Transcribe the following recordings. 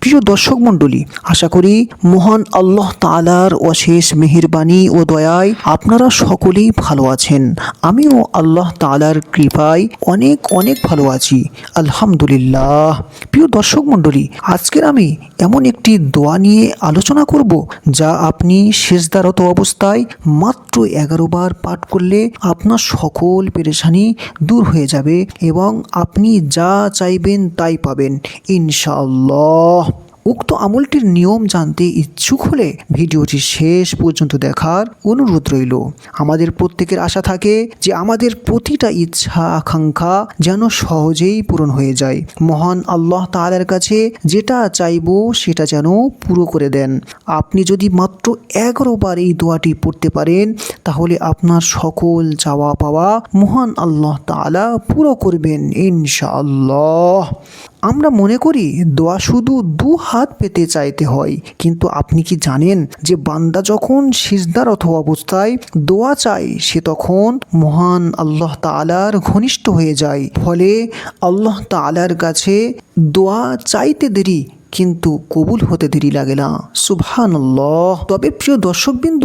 প্রিয় দর্শক মণ্ডলী, আশা করি মহান আল্লাহ তালার অশেষ মেহেরবানি ও দয়ায় আপনারা সকলেই ভালো আছেন। আমিও আল্লাহ তালার কৃপায় অনেক অনেক ভালো আছি। আলহামদুলিল্লাহ। প্রিয় দর্শক মণ্ডলী, আজকের আমি এমন একটি দোয়া নিয়ে আলোচনা করব, যা আপনি শেষদারত অবস্থায় মাত্র এগারো বার পাঠ করলে আপনার সকল পেরেশানি দূর হয়ে যাবে এবং আপনি যা চাইবেন তাই পাবেন। ইনশাআল্লাহ। উক্ত আমলটির নিয়ম জানতে ইচ্ছুক হলে ভিডিওটি শেষ পর্যন্ত দেখার অনুরোধ রইল। আমাদের প্রত্যেকের আশা থাকে যে আমাদের প্রতিটা ইচ্ছা, আকাঙ্ক্ষা যেন সহজেই পূরণ হয়ে যায়। মহান আল্লাহ তাআলার কাছে যেটা চাইব সেটা যেন পুরো করে দেন। আপনি যদি মাত্র এগারো বার এই দোয়াটি পড়তে পারেন, তাহলে আপনার সকল চাওয়া পাওয়া মহান আল্লাহ তাআলা পুরো করবেন ইনশাআল্লাহ। আমরা মনে করি দোয়া শুধু দু হাত পেতে চাইতে হয়, কিন্তু আপনি কি জানেন যে বান্দা যখন সিজদারত অবস্থায় দোয়া চায়, সে তখন মহান আল্লাহ তাআলার ঘনিষ্ঠ হয়ে যায়। ফলে আল্লাহ তাআলার কাছে দোয়া চাইতে দেরি, কিন্তু কবুল হতে দেরি লাগে না। সুবহান তবে প্রিয় দর্শকবৃন্দ,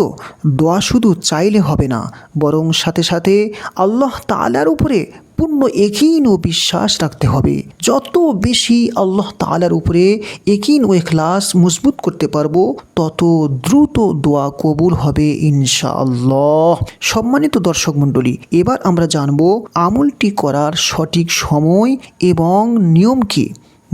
দোয়া শুধু চাইলে হবে না, বরং সাথে সাথে আল্লাহ তাআলার উপরে পূর্ণ একিন ও বিশ্বাস রাখতে হবে। যত বেশি আল্লাহ তালার উপরে একিন ও এখলাস মজবুত করতে পারব, তত দ্রুত দোয়া কবুল হবে ইনশা আল্লাহ সম্মানিত দর্শক মণ্ডলী, এবার আমরা জানব আমলটি করার সঠিক সময় এবং নিয়ম কী।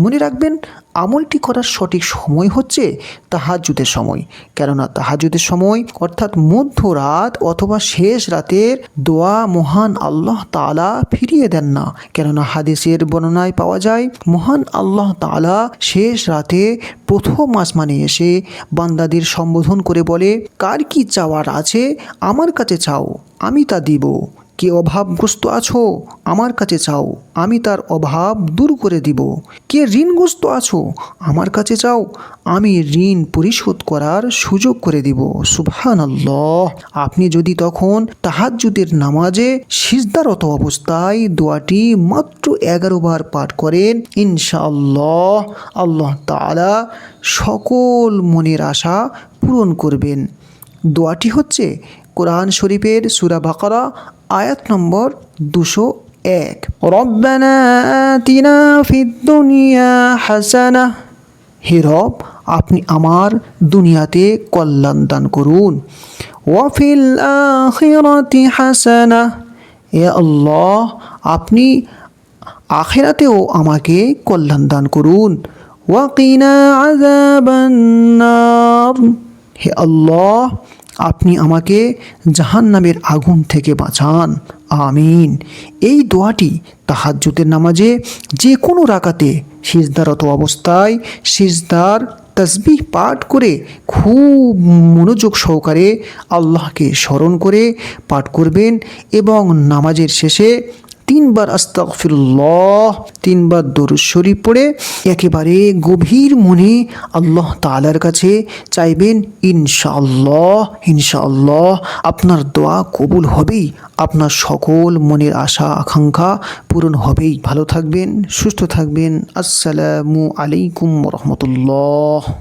মনে রাখবেন, আমলটি করার সঠিক সময় হচ্ছে তাহাজুদের সময়। কেননা তাহাজুদের সময় অর্থাৎ মধ্যরাত অথবা শেষ রাতের দোয়া মহান আল্লাহ তাআলা ফিরিয়ে দেন না। কেননা হাদিসের বর্ণনায় পাওয়া যায়, মহান আল্লাহ তাআলা শেষ রাতে প্রথম আসমানে এসে বান্দাদের সম্বোধন করে বলে, কার কি চাওয়ার আছে? আমার কাছে চাও, আমি তা দিব। কে অভাবগ্রস্ত আছো? আমার কাছে চাও, আমি তার অভাব দূর করে দিব। কে ঋণগ্রস্ত আছো? আমার কাছে চাও, আমি ঋণ পরিশোধ করার সুযোগ করে দিব। আল্লাহ আপনি যদি তখন তাহাজ্জুদের নামাজে সিজদারত অবস্থায় দোয়াটি মাত্র এগারো বার পাঠ করেন, ইনশাআল্লাহ আল্লাহ তাআলা সকল মনের আশা পূরণ করবেন। দোয়াটি হচ্ছে কোরআন শরীফের সুরা বাকারা, আয়াত নম্বর দুশো এক। হাসানা। হে রব, আপনি আমার দুনিয়াতে কল্যাণ দান করুন। ওয়াফিল আখিরাতি হাসানা। এ আল্লাহ, আপনি আখেরাতেও আমাকে কল্যাণ দান করুন। ওয়াকিনা আযাবান্নার হে আল্লাহ আপনি আমাকে জাহান্নামের আগুন থেকে বাঁচান। আমিন। এই দোয়াটি তাহাজ্জুদের নামাজে যে কোনো রাকাতে সিজদারত অবস্থায় সিজদার তসবিহ পাঠ করে খুব মনোযোগ সহকারে আল্লাহকে স্মরণ করে পাঠ করবেন এবং নামাজের শেষে তিনবার আস্তাগফিরুল্লাহ, তিনবার দরুদ শরীফ পড়ে একেবারে গভীর মনে আল্লাহ তালার কাছে চাইবেন, ইনশাআল্লাহ ইনশাআল্লাহ, আপনার দোয়া কবুল হবেই, আপনার সকল মনের আশা, আকাঙ্ক্ষা পূরণ হবেই। ভালো থাকবেন, সুস্থ থাকবেন। আসসালামু আলাইকুম রহমতুল্লাহ।